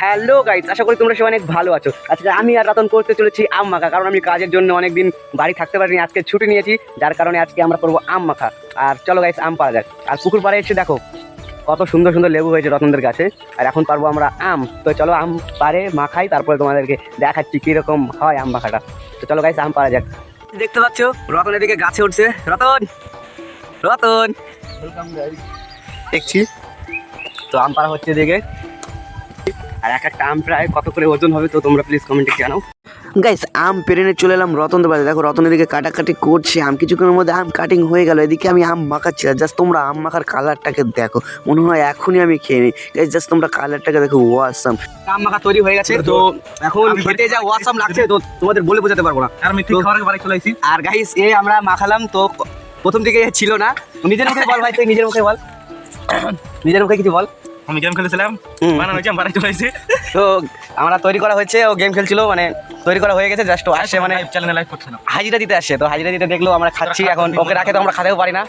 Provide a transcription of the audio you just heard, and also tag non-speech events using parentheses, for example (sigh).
Hello guys আশা করি তোমরা সবাই অনেক ভালো আছো। আজকে আমি আর রতন করতে চলেছি আম মাখা কারণ আমি কাজের জন্য অনেকদিন বাড়ি থাকতে পারিনি আজকে ছুটি নিয়েছি যার কারণে আজকে আমরা করব আম মাখা। আর চলো গাইস আম পাড়া যাক। আর পুকুর পাড়ে এসে দেখো কত সুন্দর সুন্দর লেবু হয়েছে রতনদের কাছে আর এখন পারব আমরা আম। তো চলো আম পাড়ে মাখাই তারপরে তোমাদেরকে দেখাচ্ছি কীরকম হয় আম মাখাটা। তো চলো গাইস আম পাড়া যাক। দেখতে পাচ্ছ রতন এদিকে গাছে উঠছে। রতন! রতন! দেখছি। তো আম পাড়া হচ্ছে এদিকে। আর এক একটা আম প্রায় কত করে ওজন হবে তো তোমরা প্লিজ কমেন্টে জানাও। গাইস আম পেরে নিয়ে চলে এলাম রতন বাড়ি দেখো রতন এদিকে কাটাকাটি করছে। আম কিছুক্ষণের মধ্যে আম কাটিং হয়ে গেল। এদিকে আমি আম মাখাচ্ছি। আর জাস্ট তোমরা আম মাখার কালারটাকে দেখো। মনে হয় এখনই আমি খেয়ে নিই। গাইস জাস্ট তোমরা কালারটাকে দেখো ওয়াসাম আম মাখা তৈরি হয়ে গেছে। তো এখন খেতে যা ওয়াসাম লাগছে তো তোমাদের বলে বোঝাতে পারব না। আর আমি ঠিক খাবার বাড়ি চলে এসেছি আর গাইস এ আমরা মাখালাম তো প্রথম দিকে ছিল না। নিজের মুখে বল ভাই তুই নিজের মুখে বল। (coughs) নিজের মুখে কিছু বল। আমি গেম খেলেছিলাম। বানানো হয়েছে আমি বাড়ি চলে এসেছি তো আমরা তৈরি করা হয়েছে ও গেম খেলছিল মানে তৈরি করা হয়ে গেছে জাস্ট আসে মানে চ্যানেলে লাইভ করছিলাম হাজিরা দিতে আসে তো হাজিরা দিতে দেখল আমরা খাচ্ছি এখন। ওকে রাখে তো আমরা খাতেও পারি না।